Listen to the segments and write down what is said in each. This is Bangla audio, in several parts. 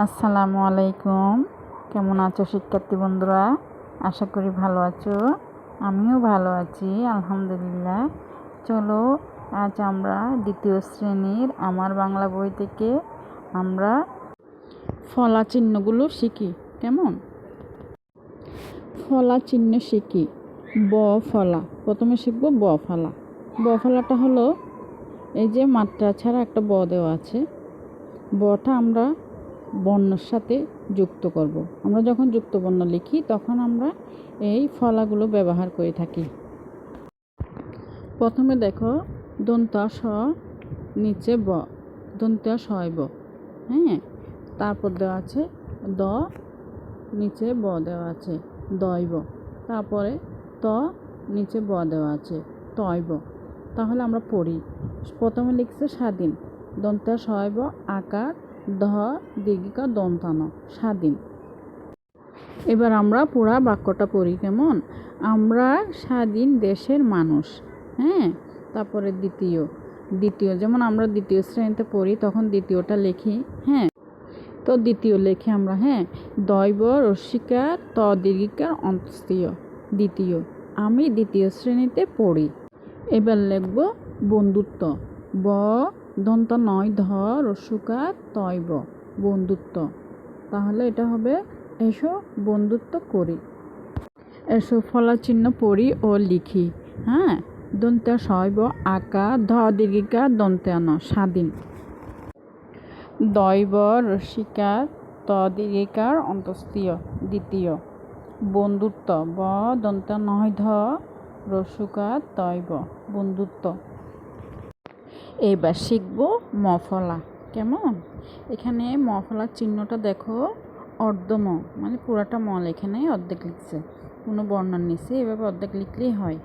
আসসালামু আলাইকুম। কেমন আছো শিক্ষার্থী বন্ধুরা? আশা করি ভালো আছো। আমিও ভালো আছি, আলহামদুলিল্লাহ। চলো, আজ আমরা দ্বিতীয় শ্রেণির আমার বাংলা বই থেকে আমরা ফলা চিহ্নগুলো শিখি, কেমন? ফলা চিহ্ন শিখি, ব ফলা। প্রথমে শিখব ব ফলা। ব ফলাটা হলো এই যে মাত্রা ছাড়া একটা ব দেওয়া আছে। বটা আমরা বর্ণের সাথে যুক্ত করব। আমরা যখন যুক্ত বর্ণ লিখি, তখন আমরা এই ফলাগুলো ব্যবহার করে থাকি। প্রথমে দেখো দন্ত স, নিচে ব দন্ত শয় ব হ্যাঁ? তারপর দেওয়া আছে দ, নিচে ব দেওয়া আছে দয়ব তারপরে ত, নিচে ব দেওয়া আছে তয়ব তাহলে আমরা পড়ি। প্রথমে লিখছে স্বাধীন। দন্ত শয়ব আকার ধ দীর্ঘিকা দন্তান স্বাধীন এবার আমরা পুরা বাক্যটা পড়ি কেমন? আমরা স্বাধীন দেশের মানুষ হ্যাঁ? তারপরে দ্বিতীয়। দ্বিতীয়, যেমন আমরা দ্বিতীয় শ্রেণীতে পড়ি, তখন দ্বিতীয়টা লিখি হ্যাঁ? তো দ্বিতীয় লেখি আমরা হ্যাঁ? দৈব রসিকার ত দীর্ঘিকার অন্তস্তীয় দ্বিতীয়, আমি দ্বিতীয় শ্রেণীতে পড়ি। এবার লিখব বন্ধুত্ব, ব দন্ত নয়, ধ, রসুকার, তৈব, বন্ধুত্ব। তাহলে এটা হবে, এসো বন্ধুত্ব করি। এসো ফলা চিহ্ন পড়ি ও লিখি। হ্যাঁ? দন্ত শৈব, আকা, ধ, দীর্ঘিকা দন্তান স্বাধীন। দৈব, রসিকার, ত, দীর্ঘিকার অন্তস্তীয় দ্বিতীয়। বন্ধুত্ব, ব দন্ত নয়, ধ, রসুকার, তৈব, বন্ধুত্ব। এবার শিখব মফলা। কেমন? এখানে মফলার চিহ্নটা দেখো, অর্ধম মানে পুরাটা মল এখানে অর্ধেক লিখছে। কোনো বর্ণন নিচে এভাবে অর্ধেক লিখলেই হয়।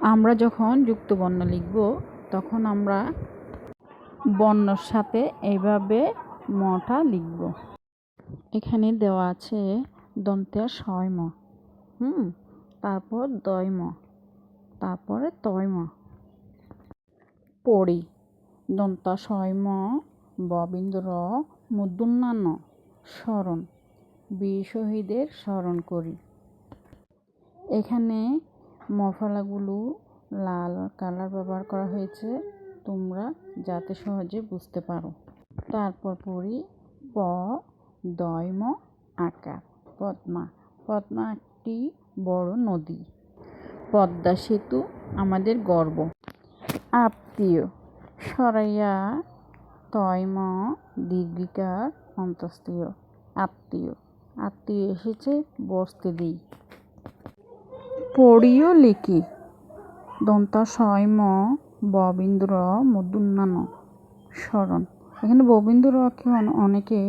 আমরা যখন যুক্ত বর্ণ লিখব, তখন আমরা বর্ণর সাথে এইভাবে মটা লিখব। এখানে দেওয়া আছে দন্তিয়া ছয় ম। হুম? তারপর দয় ম। তারপরে তয় ম। পড়ি। দন্তা শয়ম ববিন্দ্র মুদুন্নান স্মরণ বীর শহীদের স্মরণ করি। এখানে মফলাগুলো লাল কালার ব্যবহার করা হয়েছে, তোমরা যাতে সহজে বুঝতে পারো। তারপর পড়ি প দয়ম আকার, পদ্মা। পদ্মা একটি বড় নদী। পদ্মা সেতু আমাদের গর্ব। আত্মীয় সরাইয়া তয়ম দীর্ঘিকার অন্তস্তীয় আত্মীয়। আত্মীয় এসেছে, বসতে দিই। পড়িও লিখি। দন্তা সয়ম ববীন্দ্র মধুন্নান স্মরণ এখানে ববীন্দ্র অক্ষে অনেকে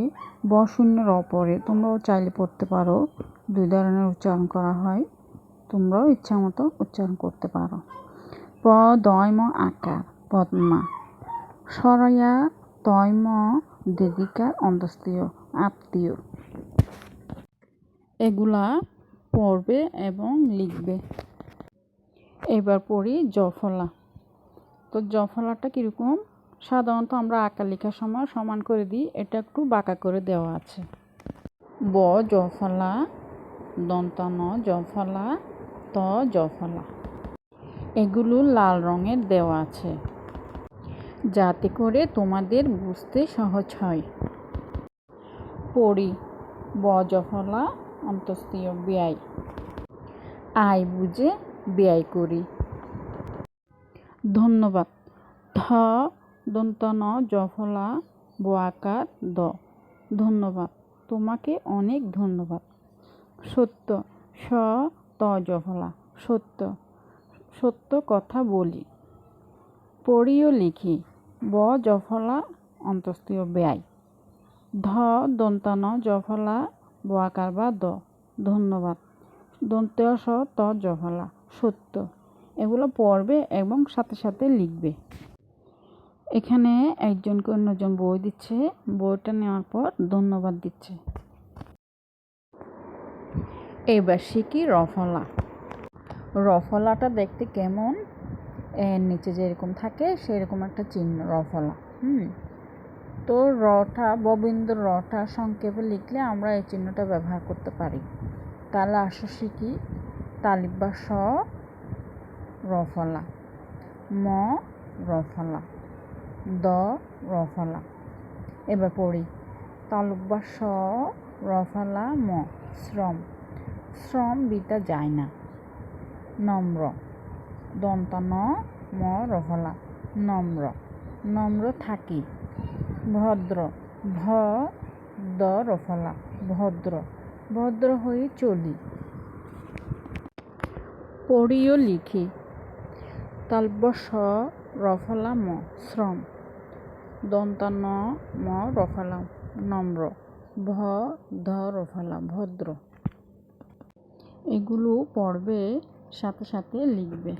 বশূন্য র পড়ে তোমরাও চাইলে পড়তে পারো। দুই ধরনের উচ্চারণ করা হয়। তোমরাও ইচ্ছা মতো উচ্চারণ করতে পারো। প, দয়ম, আকার। পদ্মা। সরয়া তয়ম দীর্ঘিকার অন্তস্তীয় আত্মীয়। এগুলা পড়বে এবং লিখবে। এবার পড়ি জফলা। তো জফলাটা কীরকম? সাধারণত আমরা আঁকা লেখার সময় সমান করে দিই, এটা একটু বাঁকা করে দেওয়া আছে। ব জফলা, দন্তান জফলা, ত জফলা। এগুলো লাল রঙের দেওয়া আছে। যাতে করে তোমাদের বুঝতে সহজ হয়। পড়ি ব জফলা অন্তস্তীয় ব্যয়। আয় বুঝে ব্যয় করি। ধন্যবাদ। ধ, দন্তন, জফলা, বোয়াকার দ। ধন্যবাদ। তোমাকে অনেক ধন্যবাদ। সত্য, স, ত, জফলা। সত্য সত্য কথা বলি। পড়িও লিখি। ব জফলা অন্তস্তীয় ব্যয়। ধ দন্তান জফলা বোয়াকার বা দ। ধন্যবাদ। দন্ত স ত জফলা। সত্য। এগুলো পড়বে এবং সাথে সাথে লিখবে। এখানে একজনকে অন্যজন বই দিচ্ছে। বইটা নেওয়ার পর ধন্যবাদ দিচ্ছে। এবার শিখি রফলা। রফলাটা দেখতে কেমন? এর নিচে যেরকম থাকে, সেরকম একটা চিহ্ন রফলা হুম? তো রটা ববিন্দ রটা সংক্ষেপে লিখলে আমরা এই চিহ্নটা ব্যবহার করতে পারি। তাহলে আসো শিখি। তালিবা স রফলা ম রফলা দ রফলা এবার পড়ি। তালুকবা স রফলা ম, শ্রম। শ্রম বিটা যায় না। নম্র। দন্তান ম রফলা নম্র। নম্র থাকি। ভদ্র। ভ দ রফলা ভদ্র। ভদ্র হয়ে চলি। পড়িও লিখি। তালব স রফলা ম। শ্রম। দন্তান ম রফলা নম্র। ভ ধ রফলা ভদ্র। এগুলো পড়বে সাথে সাথে লিখবে।